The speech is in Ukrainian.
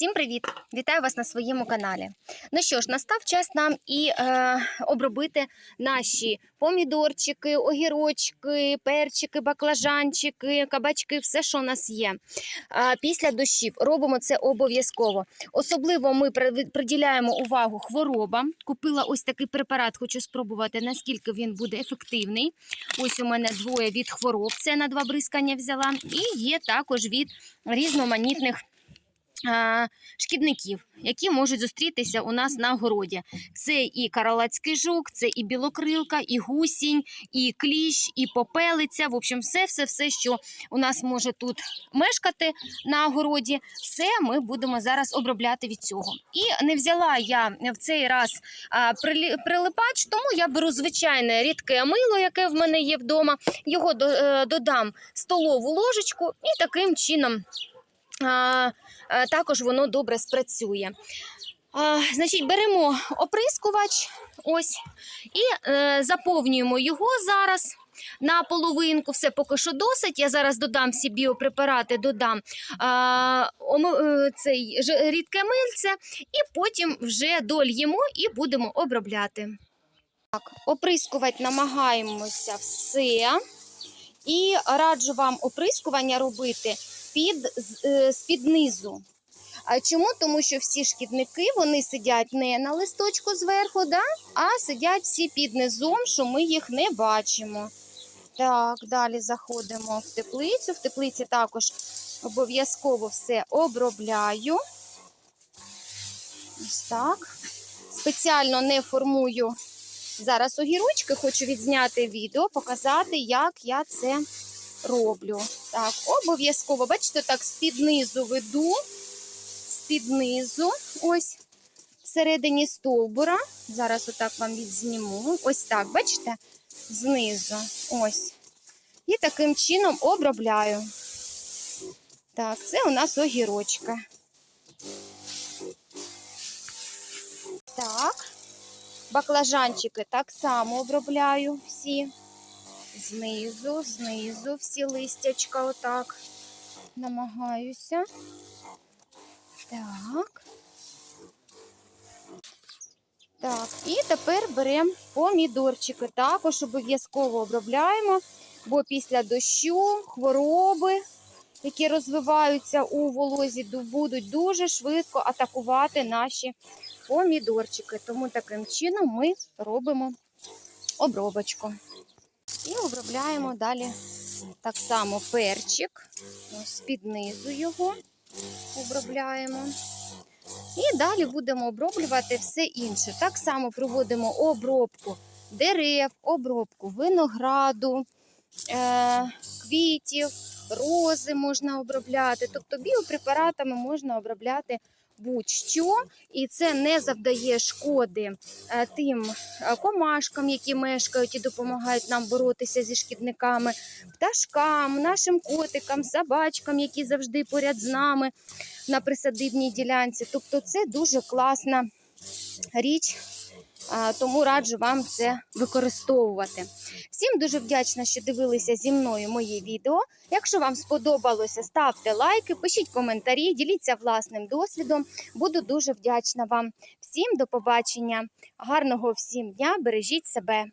Всім привіт! Вітаю вас на своєму каналі. Ну що ж, настав час нам і е, обробити наші помідорчики, огірочки, перчики, баклажанчики, кабачки, все, що у нас є. Е, після дощів робимо це обов'язково. Особливо ми приділяємо увагу хворобам. Купила ось такий препарат, хочу спробувати, наскільки він буде ефективний. Ось у мене двоє від хвороб. Це на два бризкання взяла. І є також від різноманітних шкідників, які можуть зустрітися у нас на городі. Це і каралацький жук, це і білокрилка, і гусінь, і кліщ, і попелиця. В общем, все, все, все, що у нас може тут мешкати на городі, все ми будемо зараз обробляти від цього. І не взяла я в цей раз прилипач, тому я беру звичайне рідке мило, яке в мене є вдома. Його е, додам столову ложечку і таким чином. Е, також воно добре спрацює. А, значить, беремо оприскувач ось і е, заповнюємо його зараз. На половинку все поки що досить. Я зараз додам всі біопрепарати, додам а, е, цей рідке мильце, і потім вже дольємо і будемо обробляти. Так, оприскувати намагаємося все. І раджу вам оприскування робити під, е, з-під низу. А чому? Тому що всі шкідники вони сидять не на листочку зверху, да? а сидять всі під низом, що ми їх не бачимо. Так, далі заходимо в теплицю. В теплиці також обов'язково все обробляю. Ось так. Спеціально не формую зараз огірочки, хочу відзняти відео, показати, як я це роблю. Так, обов'язково, бачите, так з-під низу веду, з-під низу, ось всередині стовбура. Зараз отак вам відзніму. Ось так, бачите? Знизу. Ось. І таким чином обробляю. Так, це у нас огірочка. Так. Баклажанчики так само обробляю всі. Знизу, знизу всі листячка отак намагаюся. Так. Так, і тепер беремо помідорчики. Також обов'язково обробляємо, бо після дощу хвороби, які розвиваються у волозі, ду- будуть дуже швидко атакувати наші помідорчики. Тому таким чином ми робимо обробочку. І обробляємо далі так само перчик. Ось під низу його обробляємо. І далі будемо оброблювати все інше. Так само проводимо обробку дерев, обробку винограду, квітів, рози можна обробляти. Тобто біопрепаратами можна обробляти будь-що, і це не завдає шкоди е, тим е, комашкам, які мешкають і допомагають нам боротися зі шкідниками, пташкам, нашим котикам, собачкам, які завжди поряд з нами на присадибній ділянці. Тобто, це дуже класна річ. Тому раджу вам це використовувати. Всім дуже вдячна, що дивилися зі мною моє відео. Якщо вам сподобалося, ставте лайки, пишіть коментарі, діліться власним досвідом. Буду дуже вдячна вам. Всім до побачення. Гарного всім дня! Бережіть себе!